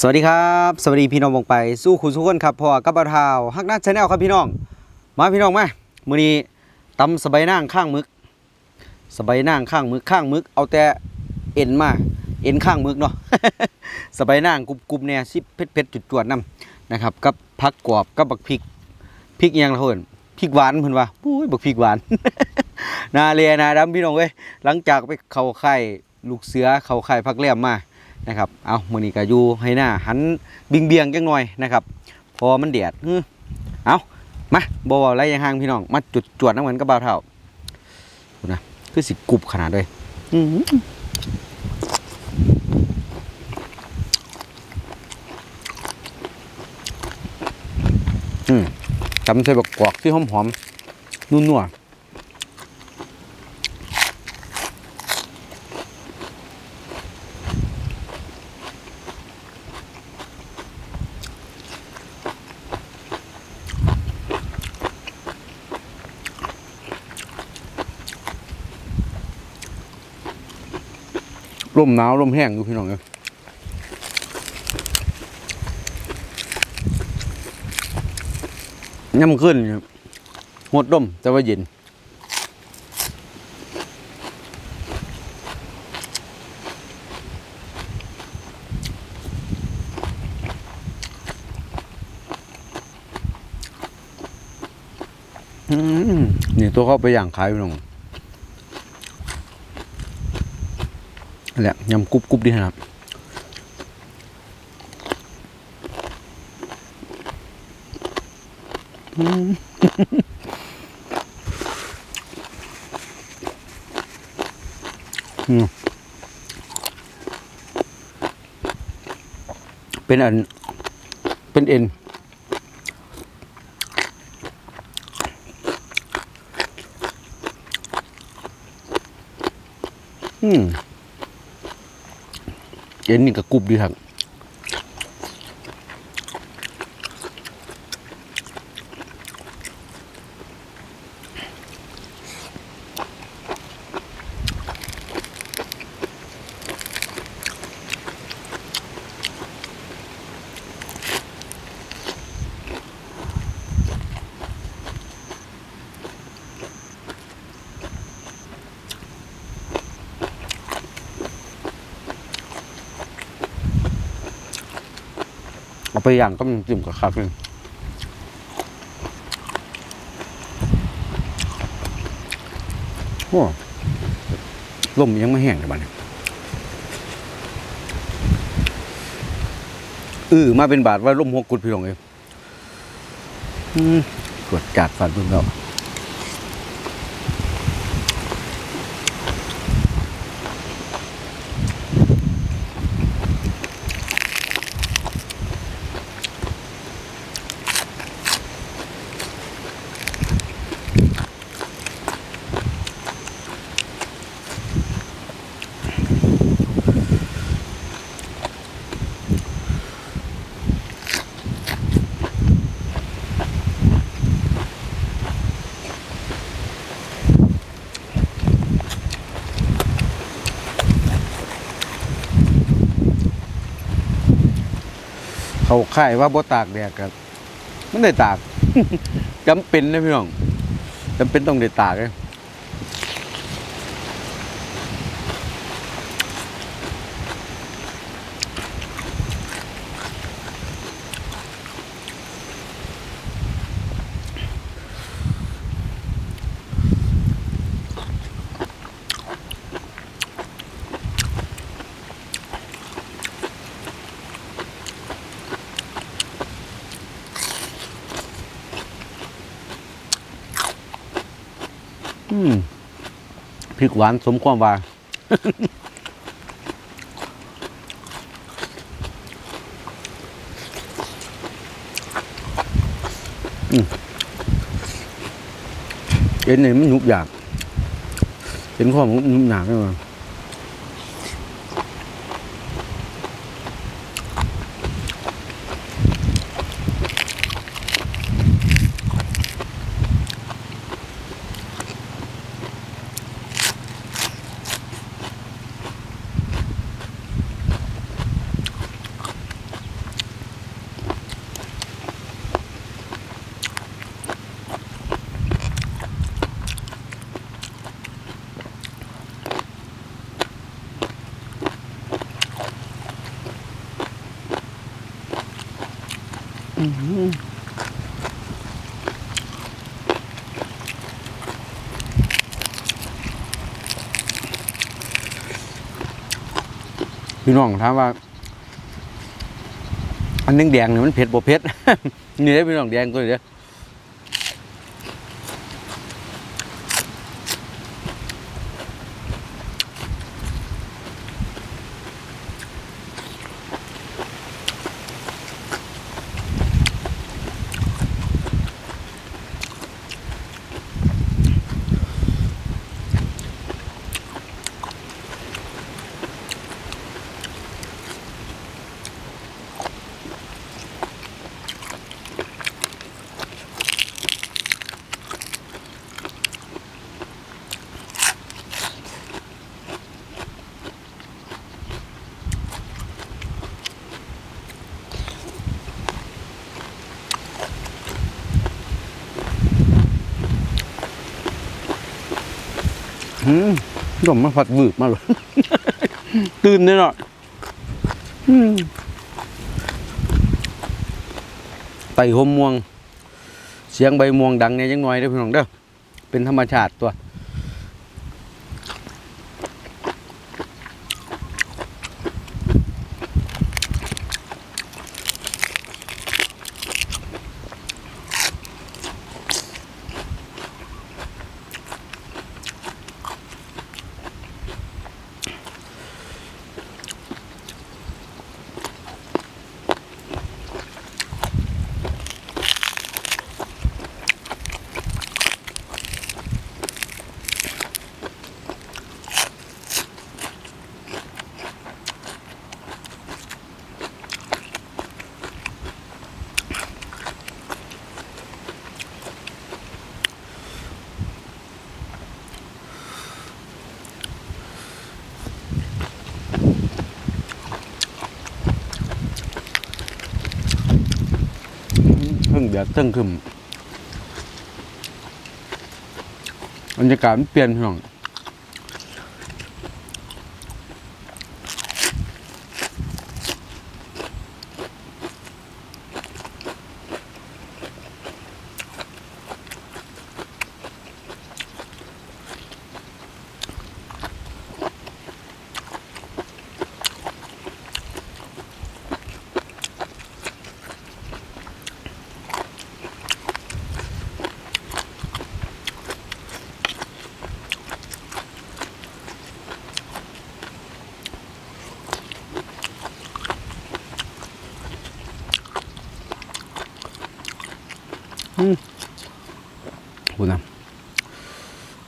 สวัสดีครับ สวัสดีพี่น้องวงไปสู้คุณสู้คนครับพอกับบ่าวเทาวฮักนัดชาแนลครับพี่น้อง มาพี่น้องมามื้อนี้ตำสบายนางข้างมึก สบายนางข้างมึกข้างมึก เอาแต่เอ็นมาเอ็นข้างมึกเนาะสบายนางกรุบๆเนี่ยสิเผ็ดๆจุดจวดๆนํนะครับกับผักกรอบกับบักพริกพริกยังละเพิ่นพริกหวานเพิ่นว่าปุ้ยบักพริกหวานนาเลียนาดำพี่น้องเอ้ยหลังจากไปเข้าค่ลูกเสือเข้าค่พักแรมมา นะครับ เอามือนี้ก็อยู่ให้หน้าหันบิงเบียงจังหน่อยนะครับพอมันเดียดอื้อเอามาบเวาไรยังห่างพี่น้อง มาจุดจวดน้ำเหมือนกับบ่าวเท่าดูนะคือสิกรุบขนาดเลยอื้อหืออืมจำใส่บักกวอกที่หอมๆนุ่นๆ มหนาวลมแห้งอยู่พี่น้องเอ้ยย่ำขึ้นหมดมแต่ว่าเย็นนี่ตัวเข้าไปอย่างขายพี่น้อง นั่น แหละยำกรุบกรุบดีนะครับเป็นอัน เป็นเอ็นอืม เย็นนี่ก็กรุบดีครับ ไปย่างก็มันจิ้มกับคาเฟ่โอ้ลมยังไม่แห้งเลยบ้านยเออมาเป็นบาทว่าลมหกกุดพี่น้องเองอืมกดจัดฟันเพิ่งเรา เขาค่ายว่าบ่ตากแดดกันมันได้ตาก จำเป็นนะพี่น้องจำเป็นต้องได้ตากเลย อืมพริกหวานสมความว่าเอ็นนี่มันหนุบอยากเห็นความหนุบหนักเลยมั้ง พี่น้องถามว่า อันนึงแดงเนี่ยมันเผ็ดบ่เผ็ด นี่ได้พี่น้องแดงตัวเด้ ออืมดมมาผัดวืบมาเลย ตื่นเลยเนาะอืมไต่หมม่วง เสียงใบม่วงดังเนี่ยยังน้อยเด้อพี่น้องเด้อเป็นธรรมชาติตัว เพิ่งเดือดเพิ่งขึ้นบรรยากาศมันเปลี่ยนห้อง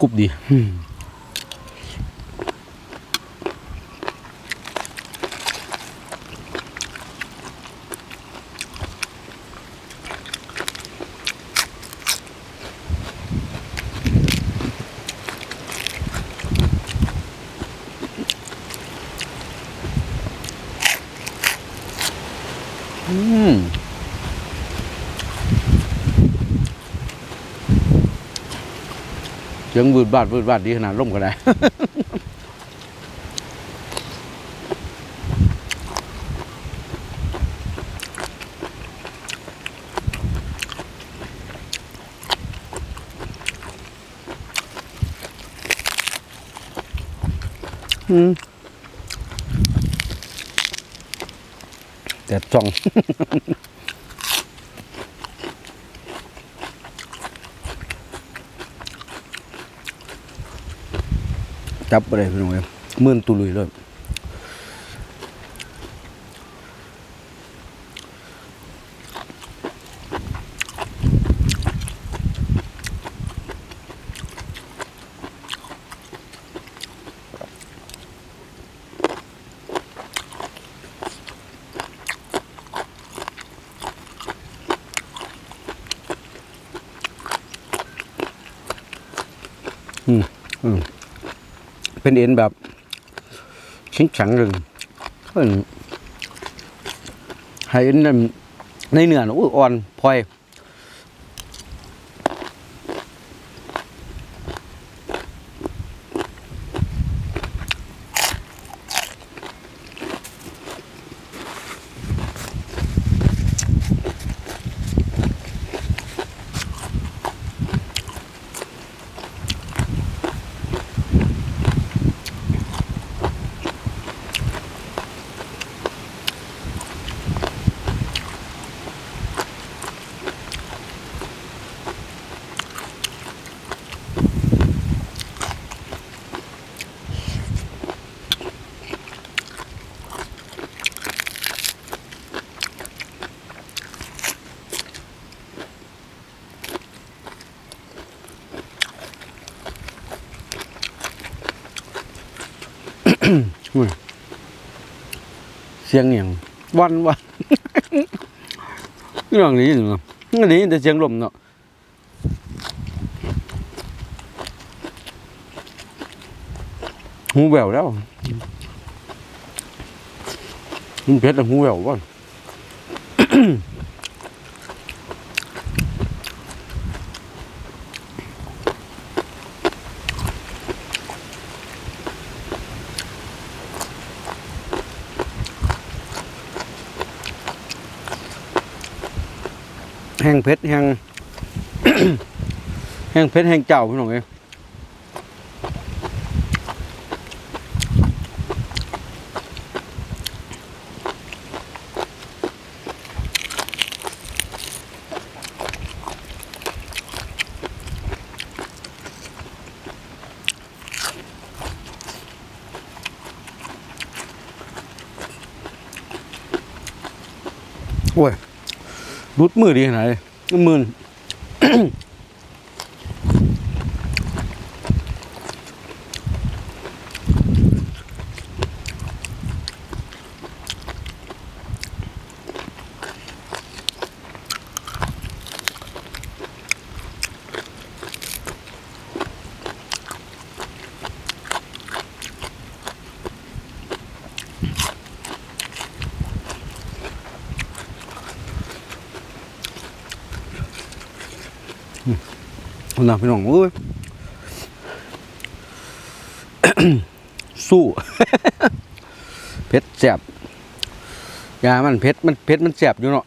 กรุบดีอืมอืม เสียงวืดบาดวืดบาดดีขนาดล่มก็ได้อืมแต่จ้อง จับไปเลยพี่น้องเอ้ยมื่นตุลุยเลย เป็นแบบชิ้นฉังเลยเพิ่นให้เอ็นในเนื้อนะอุ้ยอ่อนพลอย อุ้ยเสียงเหียงวันวันเรื่องนี้เนาะนี้แต่เสียงลมเนาะหูแววแล้วมันเพชรหูแววว่ งเพชรแห้งแห้งเพชรแห้งเจ้าพี่น้องเอ้ยโอ้ย รุดมือดีขนาดไหนมือ คุณน้าพี่น้องเอ้ยสู้เพชรแสบยามันเพชรมันเพชรมันแสบอยู่เนาะ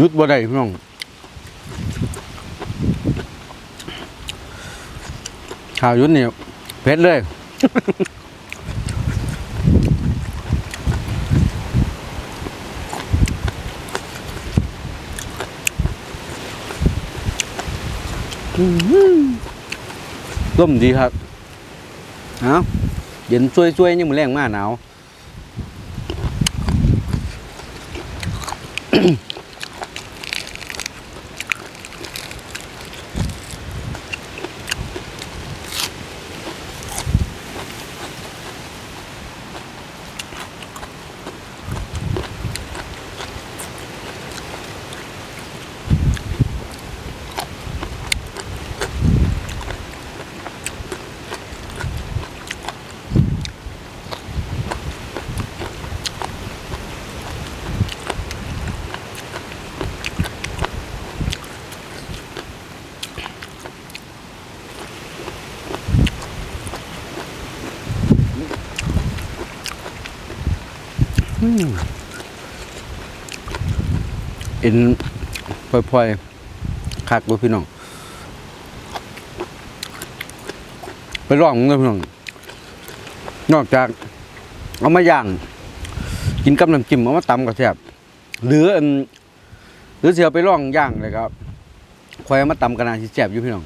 ยุดบ่ได้พี่น้องข่าวยุดนี่เพชรเลยร่มดีครับ เอาเย็นช่วยๆยังมือแรงมากหนาว อ็นพลอยๆคักบ่พี่น้อง ไปลองมึงเลยพี่น้อง นอกจาก เอามาย่าง กินกับน้ำจิ้มเอามาตำก็แซ่บหรือหรือเสียไปลองย่างเลยครับควายเอามาตำกันนาที่แซ่บอยู่พี่น้อง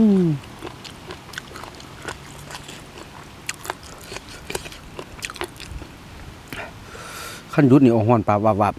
อืมขั้นยุดนี่โอาหอนปลาวับวับ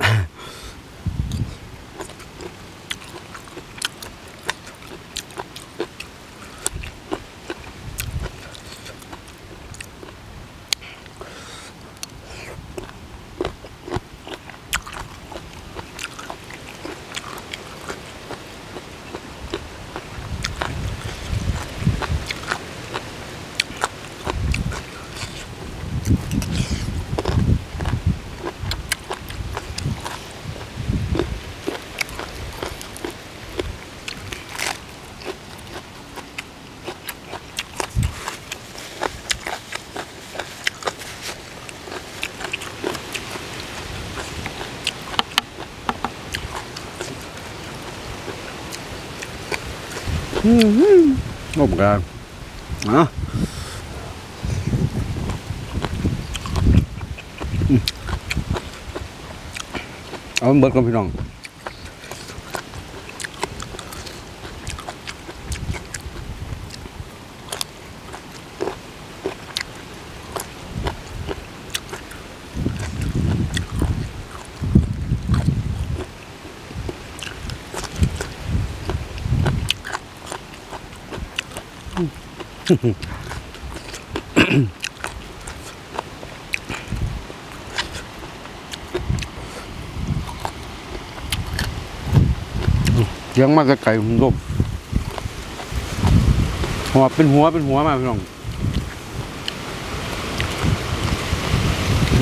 งบกันอะเอาเบิดกันพี่น้อง เลี้ยังมากไก่ผมดมหัวเป็นหัวเป็นหัวมาพี่น้อง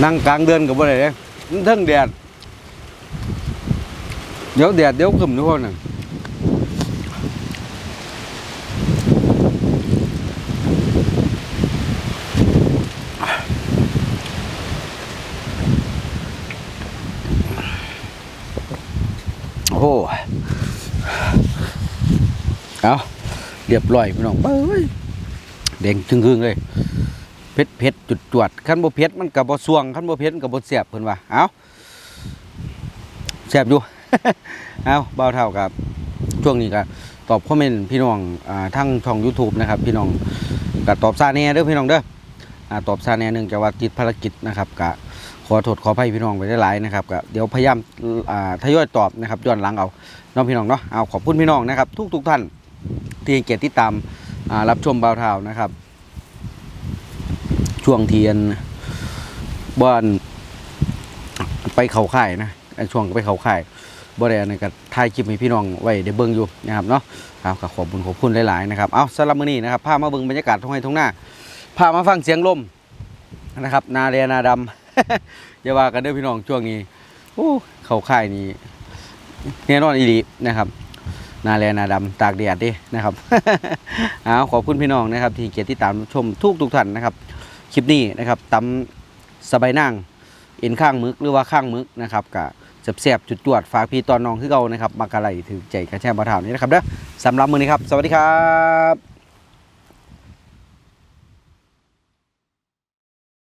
นั่งกลางเดือนกับอะไรเลยมันเทั้งแดด เดี๋ยวแดดเดี๋ยวขึ้นทุกคนน่ะโอ้โห เอาเรียบร้อยพี่น้องเบ้ยเด้งถึงครึ่งๆเลยเผ็ดเผ็ดจุดจวดขั้นบ่เผ็ดมันกับบ่สวงขั้นบ่เผ็ดมันกับบ่เสียบเพิ่นว่าเอาเสียบอยู่เอาเบาเท่ากับช่วงนี้ก็ตอบคอมเมนต์พี่น้องอ่าทั้งช่อง YouTube นะครับ พี่น้องก็ตอบซาแน่เด้อพี่น้องเด้ออ่าตอบซาแน่หนึงจากว่าติดภารกิจนะครับก็ขอโทษขออภัยพี่น้องไปได้หลายนะครับก็เดี๋ยวพยายามอ่าทยอยตอบนะครับย้อนหลังเอาน้องพี่น้องเนาะเอาขอบคุณพี่น้องนะครับ ทุกทุกๆท่าน ที่ให้เกียรติติดตามอ่ารับชมเบาเท่านะครับ ช่วงเทียนบ้านไปเขาค่ายนะช่วงไปเขาค่ายบ่ได้อันนี้ก็ถ่ายคลิปให้พี่น้องไว้ได้เบิ่งอยู่นะครับเนาะครับก็ขอบคุณขอบคุณหลายๆนะครับเอาสำหรับมื้อนี้นะครับพามาเบิ่งบรรยากาศท้องไร่ท้องหน้าพามาฟังเสียงลมนะครับ นาเรียนาดำอย่าว่ากันเด้อพี่น้องช่วงนี้โอ้เขาค่ายนี่แน่นอนอีหลีนะครับ นาแลนาดำตากแดดดินะครับเอาขอบคุณพี่น้องนะครับ ที่เกียรติตามชมทุกทุกท่านนะครับ คลิปนี้นะครับตำสบายนั่งเอ็นข้างมึกหรือว่าข้างมึกนะครับกะแสบๆจุดจวดฝากพี่ตอนน้องคือเก่านะครับมากระไรถือใจกระแช่บะถาวนี้นะครับเด้อสำหรับมือนี้ครับ สวัสดีครับ